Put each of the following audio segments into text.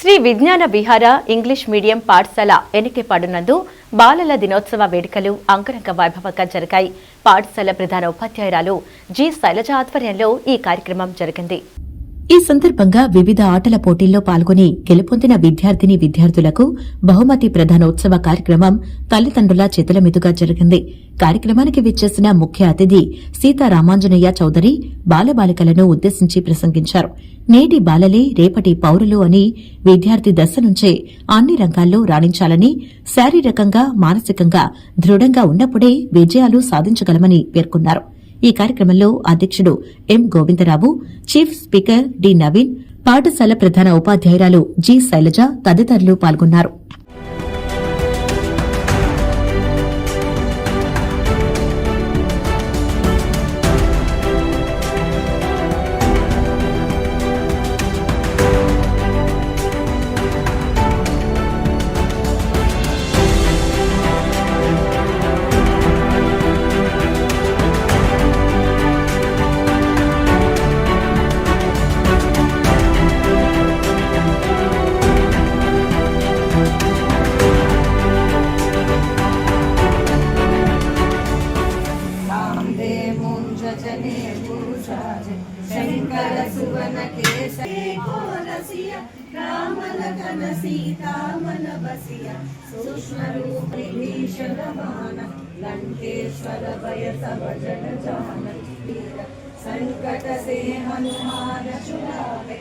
శ్రీ విజ్ఞాన విహార English medium పాఠశాల ఎనికెపాడునందు బాలల దినోత్సవ వేడుకలు అంగరంగ వైభవంగా జరిగాయి. పాఠశాల ప్రధాన ఉపాధ్యాయురాలు జి శైలజ ఆధ్వర్యంలో ఈ కార్యక్రమం జరిగింది. ఈ సందర్భంగా వివిధ ఆటల పోటీల్లో పాల్గొని గెలుపొందిన విద్యార్థిని విద్యార్థులకు బహుమతి ప్రధానోత్సవ కార్యక్రమం తల్లిదండ్రుల చేతుల మీదుగా జరిగింది. కార్యక్రమానికి విచ్చేసిన ముఖ్య అతిథి సీతారామాంజనేయ చౌదరి బాలబాలికలను ఉద్దేశించి ప్రసంగించారు. నేటి బాలలే రేపటి పౌరులు అని విద్యార్థి దశ నుంచే అన్ని రంగాల్లో రాణించాలని శారీరకంగా మానసికంగా దృఢంగా ఉన్నప్పుడే విజయాలు సాధించగలమని పేర్కొన్నారు. ఈ కార్యక్రమంలో అధ్యక్షుడు M Govindarao chief speaker D Naveen పాఠశాల ప్రధాన ఉపాధ్యాయురాలు జి శైలజ తదితరులు పాల్గొన్నారు. కర సువన కేశోరసియ రామన కన సీతామన బసియ సూక్ష్మ రూపి భీషణ వాన లంకేశ్వర భయ సవజన జాన సంకట సే హనుమాన చుడావే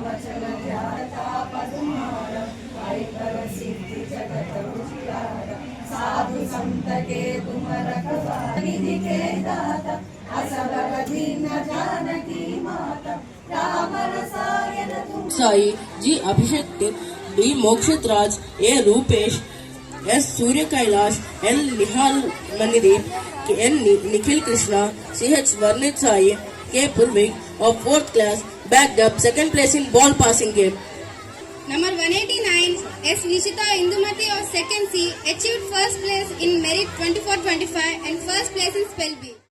వచన జాతా పదుమాన సిద్ధి జగత సాధు సంతకే కుమర కవానిధి Sai ji, Abhishek D Mokshit Raj, A Rupesh, S Surya Kailash, N Nihal Manideep N Nikhil Krishna C H Varnit Sai, K Purvik और fourth class backed up second place in ball passing game number 189 S Nishita Indumati और second C achieve first place in merit 24 and first place in spell B